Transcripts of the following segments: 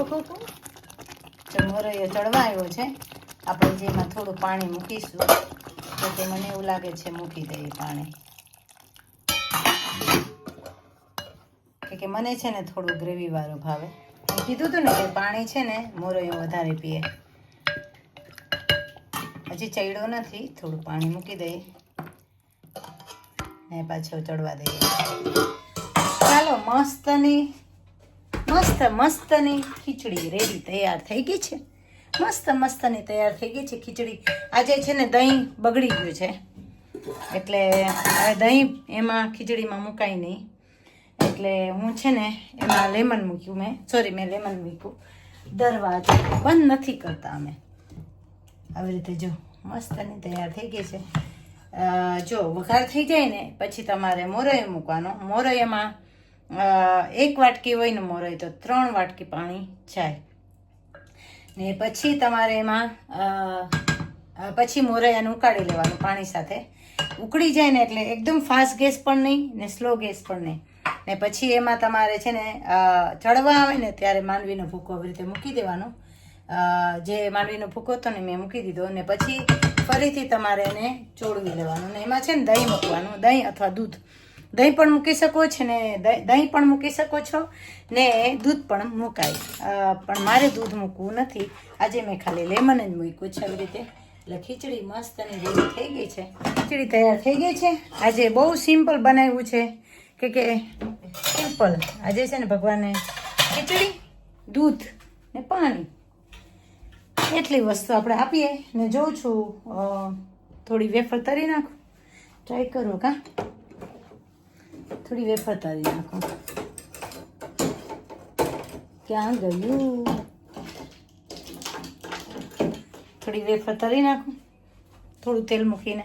ઓહો હો તો મોરૈયો ચડવા આવ્યો છે, આપણે જેમાં થોડું પાણી મૂકીશું, તો તે મને એવું લાગે છે મૂકી દઈએ પાણી. કે કે મને છે ને થોડું ગ્રેવી વાળું ભાવે. મેં કીધું હતું ને કે પાણી છે ને મોરૈયો વધારે પીએ. હજી ચડ્યો નથી, થોડું પાણી મૂકી દઈએ ને પાછો ચડવા દઈએ. ચાલો, મસ્તની મસ્ત, મસ્તની ખીચડી રેડી તૈયાર થઈ ગઈ છે. મસ્ત, મસ્તની તૈયાર થઈ ગઈ છે ખીચડી. આજે છે ને દહીં બગડી ગયું છે. એટલે દહીં એમાં ખીચડીમાં મુકાય નહીં. એટલે હું છે ને એમાં લેમન મૂક્યું મેં. સોરી મેં લેમન મૂક્યું. દરવાજ બંધ નથી કરતા અમે. આવી રીતે જો મસ્તની તૈયાર થઈ ગઈ છે. જો વઘાર થઈ જાય ને, પછી તમારે મોરૈયો મૂકવાનો. મોરૈયામાં એક વાટકી હોય ને મોરૈયો તો ત્રણ વાટકી પાણી જાય. ને પછી તમારે એમાં પછી મોરૈયાને ઉકાળી લેવાનું પાણી સાથે. ઉકળી જાય ને એટલે એકદમ ફાસ્ટ ગેસ પણ નહીં ને સ્લો ગેસ પણ નહીં. ને પછી એમાં તમારે છે ને ચડવા આવે ને ત્યારે માંડવીનો ભૂકો આવી રીતે મૂકી દેવાનો. જે માંડવીનો ભૂકો હતો ને મેં મૂકી દીધો ને પછી ફરીથી તમારે એને ચોળવી લેવાનું. ને એમાં છે ને દહીં મૂકવાનું, દહીં અથવા દૂધ. દહીં પણ મૂકી શકો છો ને દહીં પણ મૂકી શકો છો ને દૂધ પણ મુકાય. પણ મારે દૂધ મૂકવું નથી. આજે મેં ખાલી લેમન જ મૂક્યું છે આવી રીતે. એટલે ખીચડી મસ્ત અને રેડી થઈ ગઈ છે. ખીચડી તૈયાર થઈ ગઈ છે. આજે બહુ સિમ્પલ બનાવ્યું છે કે કે સિમ્પલ. આજે છે ને ભગવાને ખીચડી, દૂધ ને પાણી. એટલી વસ્તુ આપણે આપીએ ને જોઉં છું. થોડી વેફર તરી નાખું. ટ્રાય કરો, કા? થોડી વેફર તારી નાખું. ક્યાં ગયું? થોડી વેફર તરી નાખું. થોડું તેલ મૂકીને.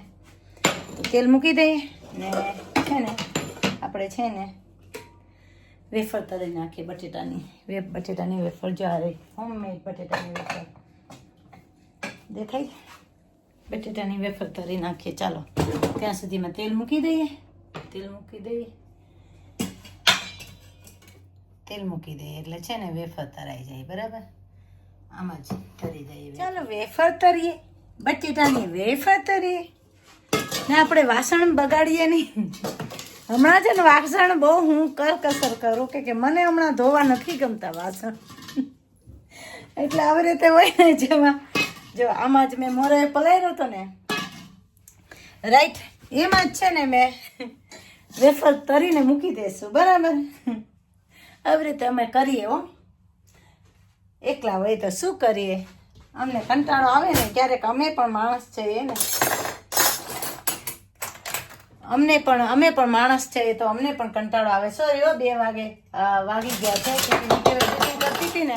તેલ મૂકી દઈએ. ને છે ને, આપણે છે ને વેફર તરી નાખીએ બટેટાની. વે બટેટાની વેફર જ્યારે હોમમેડ બટેટાની વેફર. દેખાય? બટેટાની વેફર તરી નાખીએ. ચાલો, ત્યાં સુધીમાં તેલ મૂકી દઈએ. તેલ મૂકી દઈએ તેલ મૂકી દઈએ એટલે છે ને વેફર તરાઈ જાય બરાબર? આમાં જ તરી જાય ચાલો વેફર તરીએ. બટેટાની વેફર તરીએ. ને આપણે વાસણ બગાડીએ નહીં. હમણાં છે ને વાસણ બહુ હું કરકસર કરું કે કે મને હમણાં ધોવા નથી ગમતા વાસણ. એટલે આવી રીતે હોય ને જેમાં જો આમાં જ મેં મોરે પલાયરો હતો ને. રાઈટ એમાં જ છે ને મેં વેફર તરીને મૂકી દઈશું બરાબર? આવી રીતે અમે કરીએ હો. એકલા હોય તો શું કરીએ? અમને કંટાળો આવે ને, ક્યારેક અમે પણ માણસ છીએ ને. અમને પણ, અમે પણ માણસ છે તો અમને પણ કંટાળો આવે. સોરી હો, બે વાગે વાગી ગયા છે. કરતી હતી ને.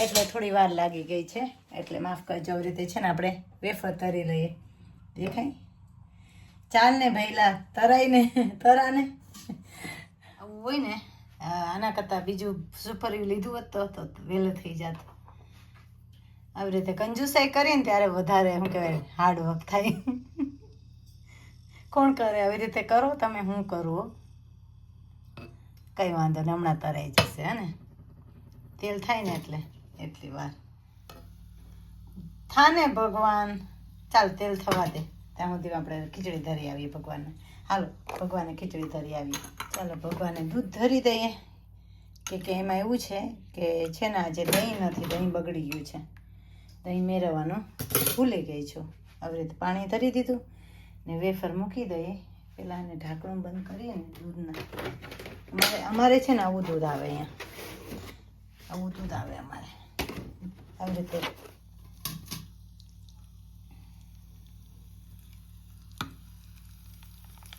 એટલે થોડી વાર લાગી ગઈ છે. એટલે માફ કરજો, આવી રીતે છે ને આપણે વેફર તરી લઈએ. દેખાય? ચાલ ને ભૈલા, તરાઈને, તરાને. આવું હોય ને આના કરતાં બીજું સુપરવ્યુ લીધું હોત તો વહેલું થઈ જાત. આવી રીતે કંજુસાઈ કરીએ ને ત્યારે વધારે, શું કહેવાય હાર્ડ વર્ક થાય. કોણ કરે? આવી રીતે કરો, તમે હું કરું, હો. કઈ વાંધો નહીં, હમણાં તરાઈ જશે, હે ને? તેલ થાય ને એટલે, એટલી વાર. થાને ભગવાન. ચાલ, તેલ થવા દે. ત્યાં સુધી આપણે ખીચડી ધરી આવીએ ભગવાનને. હાલો, ભગવાને ખીચડી ધરી આવીએ. ચાલો, ભગવાને દૂધ ધરી દઈએ. કે કે એમાં એવું છે કે છે ને આજે દહીં નથી, દહીં બગડી ગયું છે. દહીં મેળવવાનું ભૂલી ગઈ છું. આવી રીતે પાણી ધરી દીધું ને વેફર મૂકી દઈએ. પેલા એને ઢાંકણું બંધ કરીએ ને દૂધના. અમારે અમારે છે ને આવું દૂધ આવે અહીંયા. આવું દૂધ આવે અમારે. આવી રીતે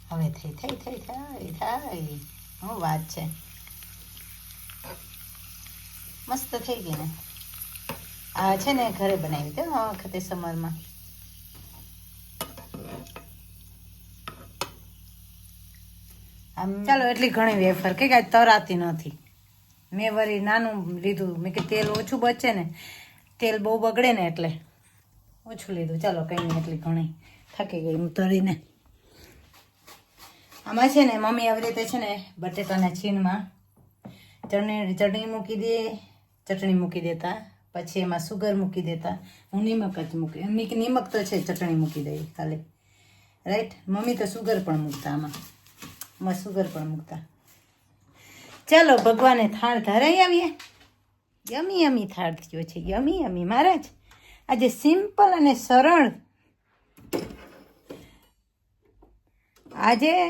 હવે થઈ થઈ થઈ થઈ થાય શું વાત છે? મસ્ત થઈ ગઈ ને. આ છે ને ઘરે બનાવી હતી આ વખતે સમરમાં આમ ચાલો, એટલી ઘણી વેફર. કે કાંઈ તરાતી નથી. મેં વળી નાનું લીધું. મેં કે તેલ ઓછું બચે ને. તેલ બહુ બગડે ને એટલે. ઓછું લીધું. ચાલો, કંઈ એટલી ઘણી થાકી ગઈ હું તરીને આમાં છે ને મમ્મી આવી રીતે છે ને બટેટાના છીણમાં ચટણી ચટણી મૂકી દે, ચટણી મૂકી દેતા, પછી એમાં સુગર મૂકી દેતા, હું નિમક જ મૂકી, નિક, નિમક તો છે ચટણી મૂકી દઈએ ખાલી. રાઈટ મમ્મી તો સુગર પણ મૂકતા આમાં. આમાં સુગર પણ મૂકતા. ચાલો ભગવાને થાળ ધરાઈ આવીએ. યમી યમી થાળ થયો છે. યમી યમી. મહારાજ, આજે સિમ્પલ અને સરળ આજે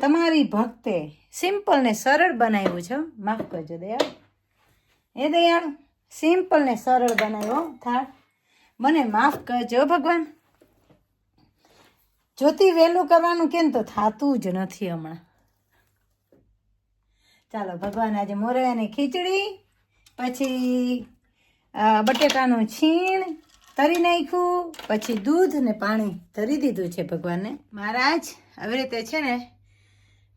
તમારી ભક્તે સિમ્પલ ને સરળ બનાવ્યું છે. માફ કરજો દયાળ. એ દયાળ સિમ્પલ ને સરળ બનાવ્યો. થાળ. મને માફ કરજો ભગવાન. જોતી વહેલું કરવાનું કેમ તો થતું જ નથી હમણાં. ચાલો, ભગવાન આજે મોરૈયાની ખીચડી, પછી બટેટાનું છીણ તરી નાખ્યું, પછી દૂધ ને પાણી તરી દીધું છે ભગવાનને. મહારાજ આવી રીતે છે ને,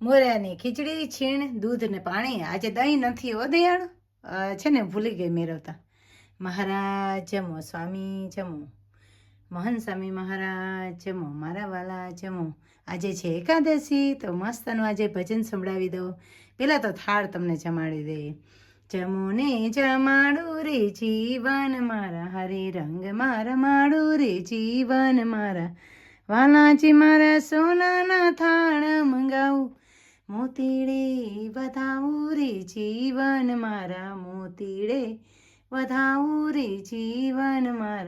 મોર્યાની ખીચડી, છીણ, દૂધ ને પાણી આજે દહીં નથી હો દયાળુ. છે ને ભૂલી ગઈ મેળવતા મહારાજ જમો, સ્વામી જમો. મોહન સ્વામી મહારાજ જમો, મારા વાલા જમો. આજે છે એકાદશી, તો મસ્તનું આજે ભજન સંભળાવી દો પહેલાં તો થાળ તમને જમાડી દઈએ જમો ને જમાડું રે જીવન મારા, હરે રંગ મારા, માડું રે જીવન મારા. વાલાજી મારા સોનાના થાણ મંગાવું. મોતીડે વધાવું રે જીવન મારા. મોતીડે વધાવું રે જીવન મારા.